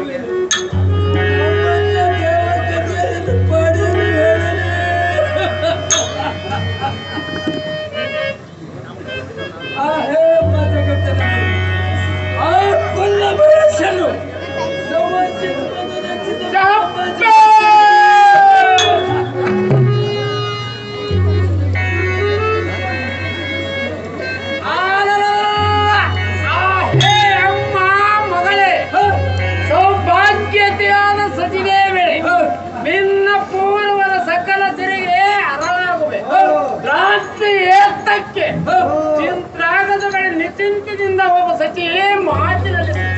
Obrigado. மாத்திரத்தையே மாத்திரத்தை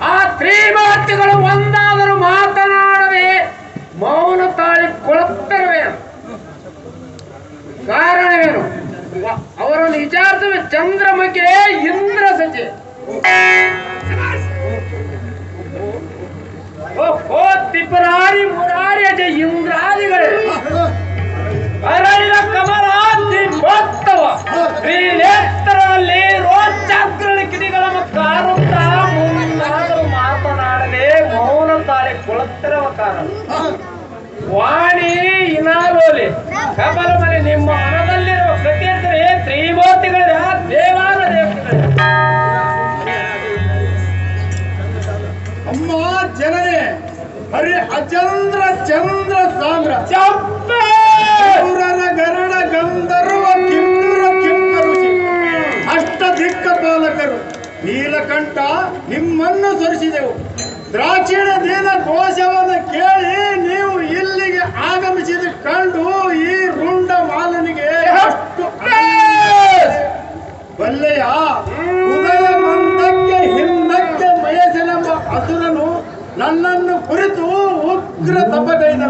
ಆ ತ್ರಿಮಾತಿಗಳು ಒಂದಾದರೂ ಮಾತನಾಡದೆ ಮೌನ ತಾಳಿ ಕೊಳುತ್ತಿರುವೇನು ಕಾರಣವೇನು ಅವರ ವಿಚಾರಿಸುವ ಚಂದ್ರಮುಖಿ ಇಂದ್ರ ಸಚಿ ಓ ತಿಪರಾರಿ ಮುರಾರಿ ಅಜ ಇಂದ್ರಾದಿಗಳೇ. ಅರಳಿದ ಕಮಲ ವಾಣಿ ಇನಾಲೋಲಿ ಕಮಲ ಮನೆ ನಿಮ್ಮ ಮನದಲ್ಲಿರುವ ಪ್ರತಿಯೊಂದರೆ ತ್ರಿಮೂರ್ತಿಗಳ ದೇವಾಲ ದೇವತೆಗಳೇ. ಅಮ್ಮ ಜನರೇ ಹರಿ ಅಚಂದ್ರ ಚಂದ್ರ ಸಾಂದ್ರ ಚಂದ್ರ ಗರಡ ಗಂಧರ್ವ ಕಿಂಪುರ ಕಿಂಪರುಷಿ ಅಷ್ಟ ದಿಕ್ಕ ಪಾಲಕರು ನೀಲಕಂಠ ನಿಮ್ಮನ್ನು ಸರಿಸಿದೆವು. ದ್ರಾಕ್ಷಿಣ ದೇನ ಘೋಷವನ್ನು ಕಂಡು ಈ ರುಂಡ ಮಾಲನಿಗೆ ಅಷ್ಟು ಬಲ್ಲೆಯ ಉದಯ ಮಂದಕ್ಕೆ ಹಿಂದಕ್ಕೆ ಮಯಸನೆಂಬ ಅಸುರನು ನನ್ನನ್ನು ಕುರಿತು ಉಗ್ರ ತಪಗೈದನು.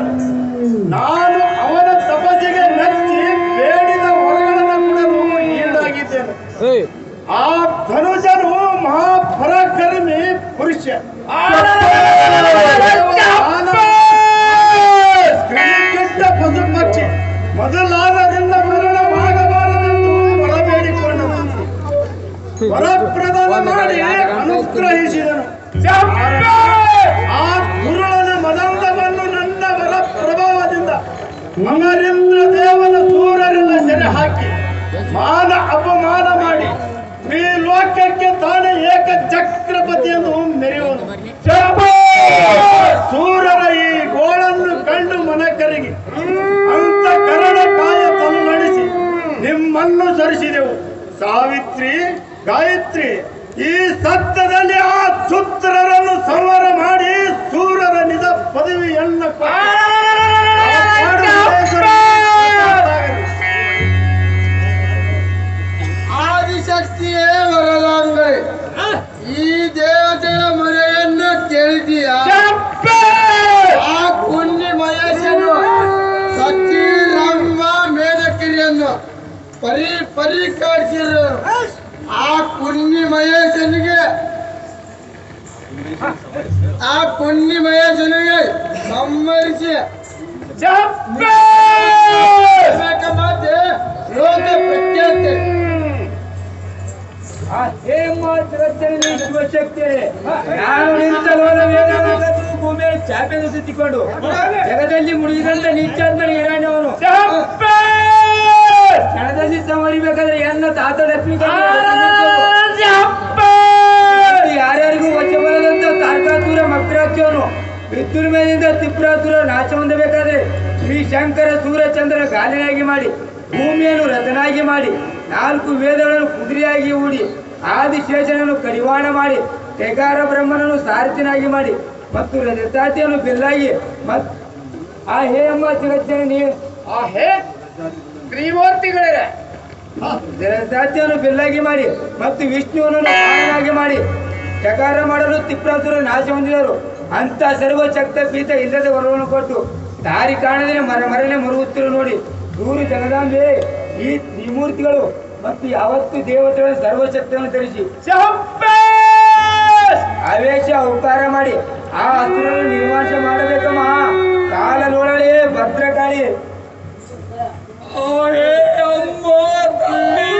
ನಾನು ಅವನ ತಪಸ್ಸಿಗೆ ನಚ್ಚಿ ಬೇಡಿದ ಕೊಡಲು ಈಡಾಗಿದ್ದೇನೆ. ಆ ಧನುಜನು ಮಹಾಪರಾಕ್ರಮಿ ಪುರುಷ. ವರಪ್ರದಾನ ಮಾಡಿ ಅನುಗ್ರಹಿಸಿದನು. ಆ ಗುರುಳನ ಮದಂದವನ್ನು ನನ್ನ ವರ ಪ್ರಭಾವದಿಂದ ಅಮರೇಂದ್ರ ದೇವನ ದೂರರೆಲ್ಲ ಸೆರೆ ಹಾಕಿ ಮಾನ ಅಪಮಾನ ಮಾಡಿ ಈ ಲೋಕಕ್ಕೆ ತಾನೇ ಏಕ ಚಕ್ರಪತಿ ಎಂದು ಮೆರೆಯುವನು ಸೂರರ ಈ ಗೋಳನ್ನು ಕಂಡು ಮನ ಕರಗಿ ಅಂತ ಕರಣ ಕಾಯ ತನು ನಡೆಸಿ ನಿಮ್ಮನ್ನು ಸರಿಸಿದೆವು. ಸಾವಿತ್ರಿ ಗಾಯತ್ರಿ ಈ ಸತ್ಯದಲ್ಲಿ ಆ ಸುತ್ರರನ್ನು ಸಂವರ ಮಾಡಿ ಸೂರರ ನಿಜ ಪದವಿಯನ್ನು ಆದಿಶಕ್ತಿಯೇ ವರದಾಂಗಳೆ ಈ ದೇವತೆಯ ಮನೆಯನ್ನು ಕೇಳಿದೀಯ ಆ ಪುಣ್ಯ ಮಹೇಶನು ಸತ್ಯರಾಮ ಮೇಲಕಿರಿಯನ್ನು ಪರಿ ಪರಿಕಾಡಿಸಿರು ಆ ಪುಣ್ಯಮಯ ಜನಿಗೆ ಆ ಪುಣ್ಯಮಯ ಜನಿಗೆ ಸಂಹರಿಸಿ ನಾನು ಭೂಮಿಯಲ್ಲಿ ಚಾಪೆ ಸುತ್ತಿಕೊಂಡು. ಜಗದಲ್ಲಿ ಮುಳುಗಿದಂತ ನಿತ್ಯ ಅಂತ ಅವನು. ಕ್ಷಣದಲ್ಲಿ ಸಂವರಿಬೇಕಾದ್ರೆ ಎನ್ನ ತಾತ ಲಕ್ಷ್ಮೀ ಯಾರ್ಯಾರಿಗೂ ವಚ ಬರದಂತ ತಾರ್ಕಾತುರ ಮಗ್ರಾಚ್ಯವನು ವಿದ್ಯುತ್ ಮೇಲಿಂದ ತಿಪ್ರಾತುರ ನಾಶ ಹೊಂದಬೇಕಾದ್ರೆ ಶ್ರೀ ಶಂಕರ ಸೂರ್ಯಚಂದ್ರ ಗಾಲಿನಾಗಿ ಮಾಡಿ ಭೂಮಿಯನ್ನು ರಥನಾಗಿ ಮಾಡಿ ನಾಲ್ಕು ವೇದಗಳನ್ನು ಕುದುರೆಯಾಗಿ ಹೂಡಿ ಆದಿಶೇಷನನ್ನು ಕಡಿವಾಣ ಮಾಡಿ ತೆಗಾರ ಬ್ರಹ್ಮನನ್ನು ಸಾರಥಿನಾಗಿ ಮಾಡಿ ಮತ್ತು ರಜತಾತಿಯನ್ನು ಬಿಲ್ಲಾಗಿ ಮತ್ ಆ ಹೇ ಎಂಬ ಜಗಜ್ಜನ ನೀ ಆ ಹೇ ತ್ರಿಮೂರ್ತಿಗಳೇ ಬಿಲ್ಲಾಗಿ ಮಾಡಿ ಮತ್ತು ವಿಷ್ಣುವನ್ನು ಆಯನಾಗಿ ಮಾಡಿ. ಚಕಾರ ಮಾಡಲು ತಿಪ್ರಾಸುರ ನಾಶ ಹೊಂದಿದರು. ಅಂತ ಸರ್ವಶಕ್ತ ಪೀತ ಇಲ್ಲದ ವರವನ್ನು ಕೊಟ್ಟು ದಾರಿ ಕಾಣದೇ ಮರ ಮರನೆ ಮರುಗುತ್ತಿರು ನೋಡಿ. ದೂರು ಜಗದಾಂಬೆ ಈ ತ್ರಿಮೂರ್ತಿಗಳು ಮತ್ತು ಯಾವತ್ತು ದೇವತೆಗಳ ಸರ್ವಶಕ್ತಿಯನ್ನು ಧರಿಸಿ ಆವೇಶ ಉಪಕಾರ ಮಾಡಿ ಆ ಹಸುರನ್ನು ನಿರ್ವಾಸ ಮಾಡಬೇಕಮ್ಮ. ಕಾಲ ನೋಡಲಿ ಭದ್ರಕಾಳಿ ಆ ಮನೋಜ್ಞನನ್ನು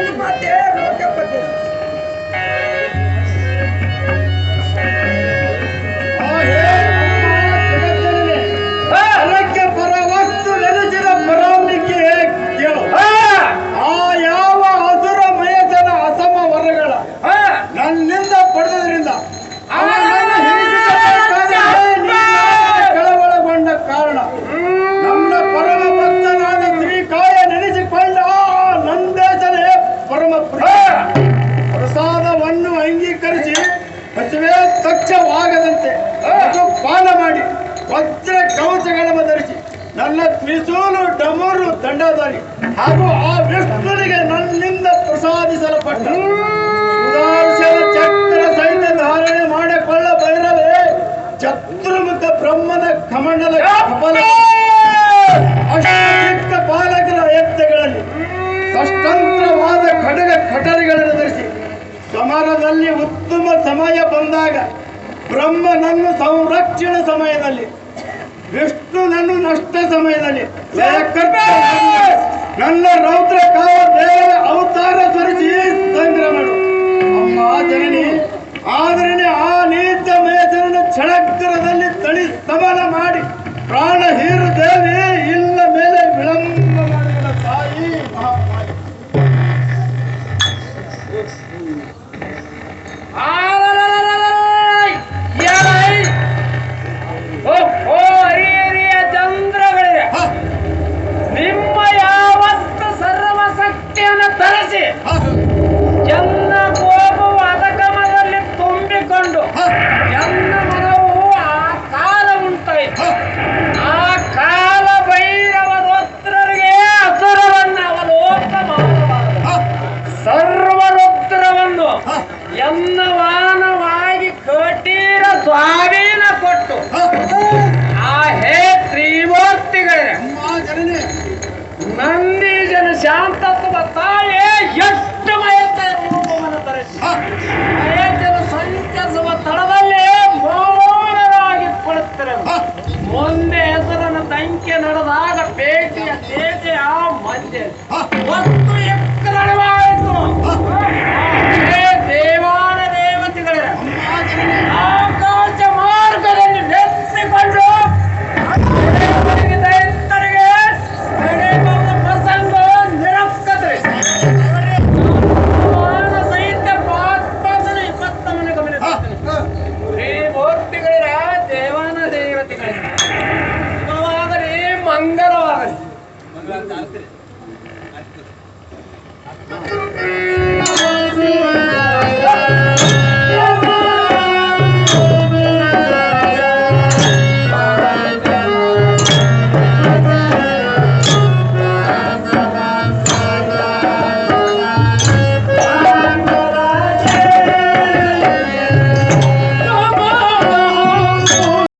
ele bateu. ದಂಡಧಾರಿ ಹಾಗೂ ಆ ವಿಷ್ಣುನಿಗೆ ನನ್ನಿಂದ ಪ್ರಸಾದಿಸಲ್ಪಟ್ಟ ಸುದರ್ಶನ ಚಕ್ರ ಸಹಿತ ಧಾರಣೆ ಮಾಡಿಕೊಳ್ಳ ಬೈರವೇ ಚತುರ್ಮುಖ ಬ್ರಹ್ಮನ ಕಮಂಡಲ ಕಪಲ. ಅಷ್ಟಚಿತ್ತ ಪಾಲಕರ ಎತ್ತೆಗಳಲ್ಲಿ ಅಷ್ಟಂತ್ರವಾದ ಖಡಗ ಕಟರಿಗಳನ್ನು ಧರಿಸಿ ಸಮರದಲ್ಲಿ ಉತ್ತಮ ಸಮಯ ಬಂದಾಗ ಬ್ರಹ್ಮನನ್ನು ಸಂರಕ್ಷಣೆ ಸಮಯದಲ್ಲಿ ವಿಷ್ಣುನನ್ನು ನಷ್ಟ ಸಮಯದಲ್ಲಿ? ನನ್ನ ರೌದ್ರ ಕಾವ ದೇವರ ಅವತಾರ ಸ್ವರಿಸಿ ಸಂಗ್ರಹ ಮಾಡು. ಅಮ್ಮ ಜನನಿ. ಆದರಣೆ ಆ ನೀತ ಮೇಸರನ್ನು ಕ್ಷಣಗ್ರದಲ್ಲಿ ತಳಿ ಸಮನ ಮಾಡಿ ಪ್ರಾಣ ಹೀರು ದೇವಿ ಇಲ್ಲ ಮೇಲೆ ವಿಳಂಬ ಮಾಡಿದ ತಾಯಿ ಮಹಾಮಾಯಿ ಚಂದ್ರಗಳಿವೆ Thank you.